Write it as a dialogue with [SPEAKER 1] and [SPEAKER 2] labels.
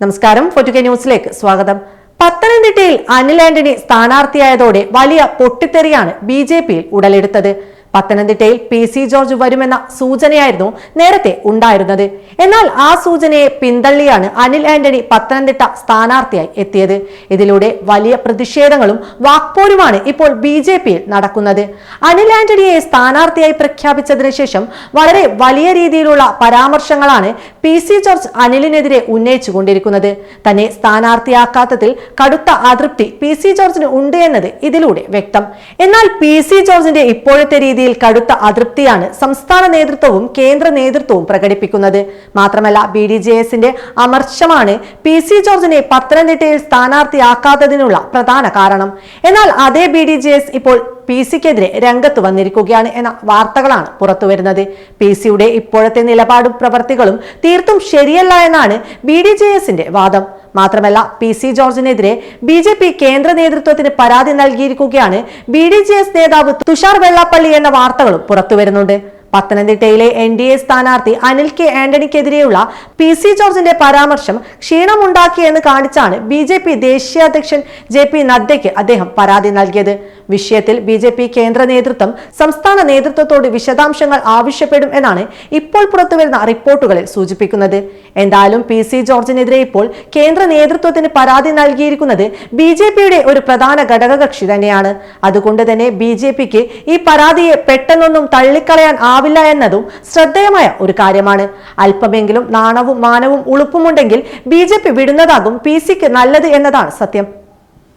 [SPEAKER 1] നമസ്കാരം. ഫോർട്ടുകെ ന്യൂസിലേക്ക് സ്വാഗതം. പത്തനംതിട്ടയിൽ അനിൽ ആന്റണി സ്ഥാനാർത്ഥിയായതോടെ വലിയ പൊട്ടിത്തെറിയാണ് ബി ജെ പിയിൽ ഉടലെടുത്തത്. പത്തനംതിട്ടയിൽ പി സി ജോർജ് വരുമെന്ന സൂചനയായിരുന്നു നേരത്തെ ഉണ്ടായിരുന്നത്. എന്നാൽ ആ സൂചനയെ പിന്തള്ളിയാണ് അനിൽ ആന്റണി പത്തനംതിട്ട സ്ഥാനാർത്ഥിയായി എത്തിയത്. ഇതിലൂടെ വലിയ പ്രതിഷേധങ്ങളും വാക്പോരുമാണ് ഇപ്പോൾ ബി ജെ പിയിൽ നടക്കുന്നത്. അനിൽ ആന്റണിയെ സ്ഥാനാർത്ഥിയായി പ്രഖ്യാപിച്ചതിന് ശേഷം വളരെ വലിയ രീതിയിലുള്ള പരാമർശങ്ങളാണ് പി സി ജോർജ് അനിലിനെതിരെ ഉന്നയിച്ചുകൊണ്ടിരിക്കുന്നത്. തന്നെ സ്ഥാനാർത്ഥിയാക്കാത്തതിൽ കടുത്ത അതൃപ്തി പി സി ജോർജിന് ഉണ്ട് എന്നത് ഇതിലൂടെ വ്യക്തം. എന്നാൽ പി സി ജോർജിന്റെ ഇപ്പോഴത്തെ രീതിയിൽ കടുത്ത അതൃപ്തിയാണ് സംസ്ഥാന നേതൃത്വവും കേന്ദ്ര നേതൃത്വവും പ്രകടിപ്പിക്കുന്നത്. മാത്രമല്ല ബി ഡി ജെ എസിന്റെ അമർശമാണ് പി സി ജോർജിനെ പത്തനംതിട്ടയിൽ സ്ഥാനാർത്ഥിയാക്കാത്തതിനുള്ള പ്രധാന കാരണം. എന്നാൽ അതേ ബി ഡി ജെ എസ് ഇപ്പോൾ പി സിക്കെതിരെ രംഗത്ത് വന്നിരിക്കുകയാണ് എന്ന വാർത്തകളാണ് പുറത്തുവരുന്നത് പി സിയുടെ ഇപ്പോഴത്തെ നിലപാടും പ്രവർത്തികളും തീർത്തും ശരിയല്ല എന്നാണ് ബി ഡി ജെ എസിന്റെ വാദം. മാത്രമല്ല പി സി ജോർജിനെതിരെ ബി ജെ പി കേന്ദ്ര നേതൃത്വത്തിന് പരാതി നൽകിയിരിക്കുകയാണ് ബി ഡി ജെ എസ് നേതാവ് തുഷാർ വെള്ളാപ്പള്ളി എന്ന വാർത്തകളും പുറത്തുവരുന്നുണ്ട്. പത്തനംതിട്ടയിലെ എൻ ഡി എ സ്ഥാനാർത്ഥി അനിൽ കെ ആന്റണിക്കെതിരെയുള്ള പി സി ജോർജിന്റെ പരാമർശം ക്ഷീണമുണ്ടാക്കിയെന്ന് കാണിച്ചാണ് ബി ജെ പി ദേശീയ അധ്യക്ഷൻ ജെ പി നദ്ദയ്ക്ക് അദ്ദേഹം പരാതി നൽകിയത്. വിഷയത്തിൽ ബി ജെ പി കേന്ദ്ര നേതൃത്വം സംസ്ഥാന നേതൃത്വത്തോട് വിശദാംശങ്ങൾ ആവശ്യപ്പെടും എന്നാണ് ഇപ്പോൾ പുറത്തുവരുന്ന റിപ്പോർട്ടുകളിൽ സൂചിപ്പിക്കുന്നത്. എന്തായാലും പി സി ജോർജിനെതിരെ ഇപ്പോൾ കേന്ദ്ര നേതൃത്വത്തിന് പരാതി നൽകിയിരിക്കുന്നത് ബി ജെ പിയുടെ ഒരു പ്രധാന ഘടകകക്ഷി തന്നെയാണ്. അതുകൊണ്ട് തന്നെ ബി ജെ പിക്ക് ഈ പരാതിയെ പെട്ടെന്നൊന്നും തള്ളിക്കളയാൻ ആവില്ല എന്നതും ശ്രദ്ധേയമായ ഒരു കാര്യമാണ്. അല്പമെങ്കിലും നാണവും മാനവും ഉളുപ്പുമുണ്ടെങ്കിൽ ബി ജെ പി വിടുന്നതാകും പി സിക്ക് നല്ലത് എന്നതാണ് സത്യം.